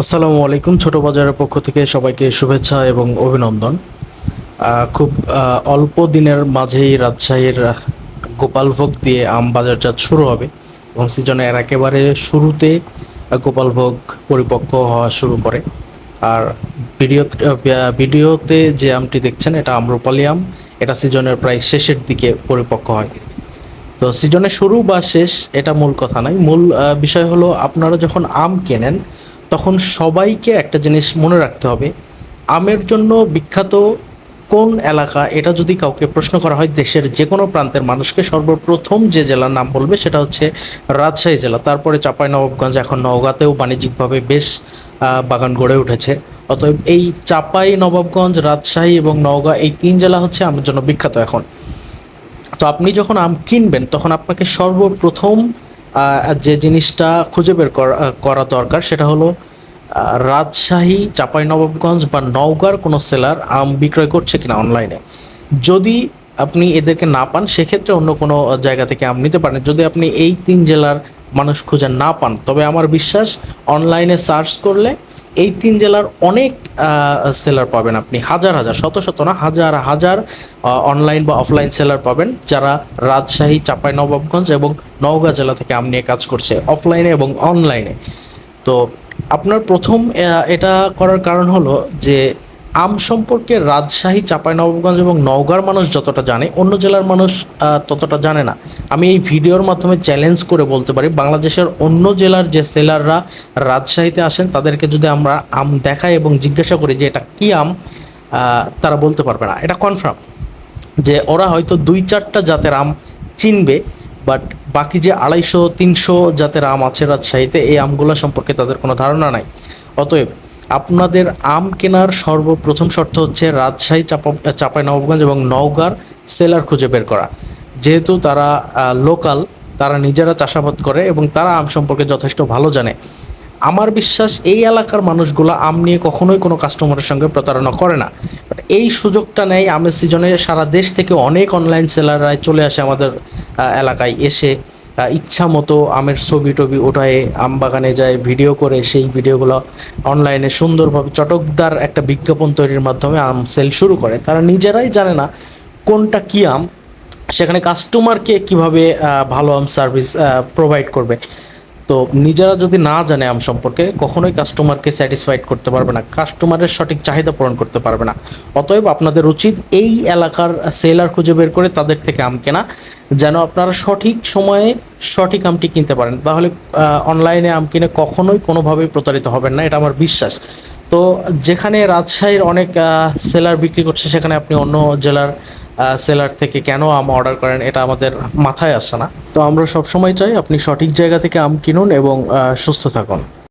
আসসালামু আলাইকুম, ছোট বাজারের পক্ষ থেকে সবাইকে শুভেচ্ছা এবং অভিনন্দন। খুব অল্প দিনের মাঝেই রাজশাহীর গোপালভোগ দিয়ে আম বাজারজাত শুরু হবে এবং সিজনের একেবারে শুরুতে গোপালভোগ পরিপক্ক হওয়া শুরু করে। আর ভিডিও ভিডিওতে যে আমটি দেখছেন, এটা আম্রপালি আম। এটা সিজনের প্রায় শেষের দিকে পরিপক্ক হয়। তো সিজনের শুরু বা শেষ, এটা মূল কথা নয় মূল বিষয় হলো আপনারা যখন আম কেনেন তখন সবাইকে একটা জিনিস মনে রাখতে হবে। আমের জন্য বিখ্যাত কোন এলাকা, এটা যদি কাউকে প্রশ্ন করা হয়, দেশের যে কোনো প্রান্তের মানুষকে সর্বপ্রথম যে জেলার নাম বলবে সেটা হচ্ছে রাজশাহী জেলা। তারপরে চাঁপাইনবাবগঞ্জ, এখন নওগাঁতেও বাণিজ্যিকভাবে বেশ বাগান গড়ে উঠেছে। অতএব এই চাপাই নবাবগঞ্জ রাজশাহী এবং নওগাঁ এই তিন জেলা হচ্ছে আমের জন্য বিখ্যাত এখন। তো আপনি যখন আম কিনবেন, তখন আপনাকে সর্বপ্রথম যে জিনিসটা খুঁজে বের করা করা দরকার সেটা হলো রাজশাহী রাজশাহী, চাঁপাইনবাবগঞ্জ বা নওগাঁর কোনো সেলার আম বিক্রয় করছে কিনা অনলাইনে যদি আপনি এদেরকে না পান, সেক্ষেত্রে অন্য কোনো জায়গা থেকে আম নিতে পারেন। যদি আপনি এই তিন জেলার মানুষ খুঁজে না পান, তবে আমার বিশ্বাস অনলাইনে সার্চ করলে এই তিন জেলার অনেক সেলার পাবেন আপনি। হাজার হাজার, শত শত না, হাজার হাজার অনলাইন বা অফলাইন সেলার পাবেন, যারা রাজশাহী চাপাই নবাবগঞ্জ এবং নওগাঁ জেলা থেকে আম নিয়ে কাজ করছে অফলাইনে এবং অনলাইনে তো আপনার প্রথম এটা করার কারণ হলো যে আম সম্পর্কে রাজশাহী, চাঁপাইনবাবগঞ্জ এবং নওগাঁর মানুষ যতটা জানে, অন্য জেলার মানুষ ততটা জানে না। আমি এই ভিডিওর মাধ্যমে চ্যালেঞ্জ করে বলতে পারি, বাংলাদেশের অন্য জেলার যে সেলাররা রাজশাহীতে আসেন, তাদেরকে যদি আমরা আম দেখাই এবং জিজ্ঞাসা করি যে এটা কি আম তারা বলতে পারবে না। এটা কনফার্ম যে ওরা হয়তো দুই চারটা জাতের আম চিনবে বাট বাকি যে আড়াইশো, তিনশো জাতের আম আছে রাজশাহীতে, এই আমগুলো সম্পর্কে তাদের কোনো ধারণা নাই। অতএব আপনাদের আম কেনার সর্বপ্রথম শর্ত হচ্ছে রাজশাহী, চাপা চাপাই, নবাবগঞ্জ এবং নওগাঁর সেলার খুঁজে বের করা। যেহেতু তারা লোকাল, তারা নিজেরা চাষাবাদ করে এবং তারা আম সম্পর্কে যথেষ্ট ভালো জানে। আমার বিশ্বাস এই এলাকার মানুষগুলো আম নিয়ে কখনোই কোনো কাস্টমারের সঙ্গে প্রতারণা করে না। But এই সুযোগটা নেয় আমের সিজনে সারা দেশ থেকে অনেক অনলাইন সেলাররাই চলে আসে আমাদের এলাকায় এসে ইচ্ছা মতো আমের ছবি টবি ওঠায় আম বাগানে যায় ভিডিও করে সেই ভিডিওগুলো অনলাইনে সুন্দরভাবে চটকদার একটা বিজ্ঞাপন তৈরির মাধ্যমে আম সেল শুরু করে। তারা নিজেরাই জানে না কোনটা কী আম, সেখানে কাস্টমারকে কীভাবে ভালো আম সার্ভিস প্রোভাইড করবে। তো নিজেরা যদি না জানে আম সম্পর্কে, কখনোই কাস্টমারকে স্যাটিসফাইড করতে পারবে না। কাস্টমারের সঠিক চাহিদা পূরণ করতে পারবে না। অতএব আপনাদের উচিত এই এলাকার সেলার খুঁজে বের করে তাদের থেকে আম কেনা, যেন আপনারা সঠিক সময়ে সঠিক আমটি কিনতে পারেন। তাহলে অনলাইনে আম কিনে কখনোই কোনোভাবেই প্রতারিত হবেন না, এটা আমার বিশ্বাস। তো যেখানে রাজশাহীর অনেক সেলার বিক্রি করছে, সেখানে আপনি অন্য জেলার সেলার থেকে কেন আম অর্ডার করেন, এটা আমাদের মাথায় আসে না। তো আমরা সবসময় চাই আপনি সঠিক জায়গা থেকে আম কিনুন এবং সুস্থ থাকুন।